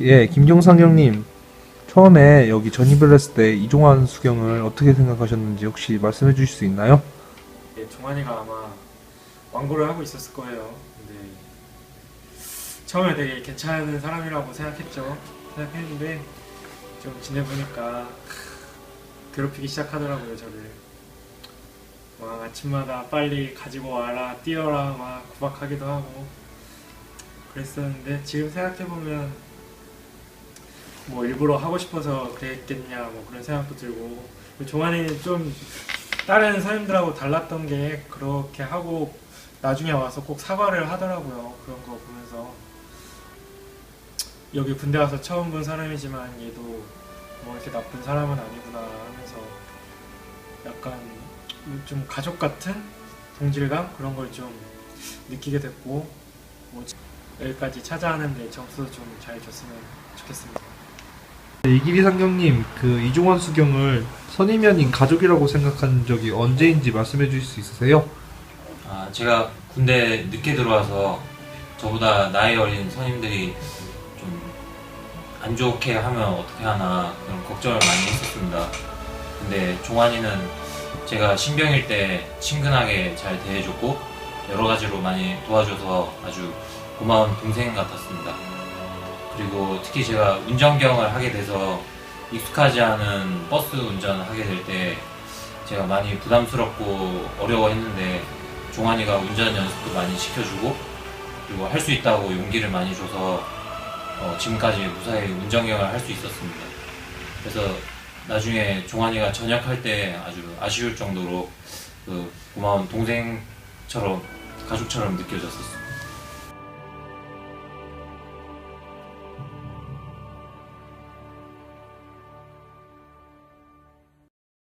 예, 김경상 형님. 처음에 여기 전입을 했을 때 이종환 수경을 어떻게 생각하셨는지 혹시 말씀해 주실 수 있나요? 예, 종환이가 아마 완고를 하고 있었을 거예요. 근데 처음에 되게 괜찮은 사람이라고 생각했죠. 생각했는데 좀 지내보니까 괴롭히기 시작하더라고요, 저를. 막 아침마다 빨리 가지고 와라, 뛰어라, 막 구박하기도 하고 그랬었는데 지금 생각해보면 뭐 일부러 하고 싶어서 그랬겠냐 뭐 그런 생각도 들고 종환이는 좀 다른 선생님들하고 달랐던 게 그렇게 하고 나중에 와서 꼭 사과를 하더라고요. 그런 거 보면서 여기 군대 와서 처음 본 사람이지만 얘도 뭐 이렇게 나쁜 사람은 아니구나 하면서 약간 좀 가족 같은 동질감 그런 걸 좀 느끼게 됐고 뭐 여기까지 찾아왔는데 점수도 좀잘 줬으면 좋겠습니다. 이기리 상경님, 그 이종환 수경을 선임이 아닌 가족이라고 생각한 적이 언제인지 말씀해 주실 수 있으세요? 아, 제가 군대 늦게 들어와서 저보다 나이 어린 선임들이 좀 안 좋게 하면 어떻게 하나 그런 걱정을 많이 했었습니다. 근데 종환이는 제가 신병일 때 친근하게 잘 대해줬고 여러 가지로 많이 도와줘서 아주 고마운 동생 같았습니다. 그리고 특히 제가 운전경을 하게 돼서 익숙하지 않은 버스 운전하게 될 때 제가 많이 부담스럽고 어려워했는데 종환이가 운전 연습도 많이 시켜주고 그리고 할 수 있다고 용기를 많이 줘서 어, 지금까지 무사히 운전경을 할 수 있었습니다. 그래서 나중에 종환이가 전역할 때 아주 아쉬울 정도로 그 고마운 동생처럼 가족처럼 느껴졌었습니다.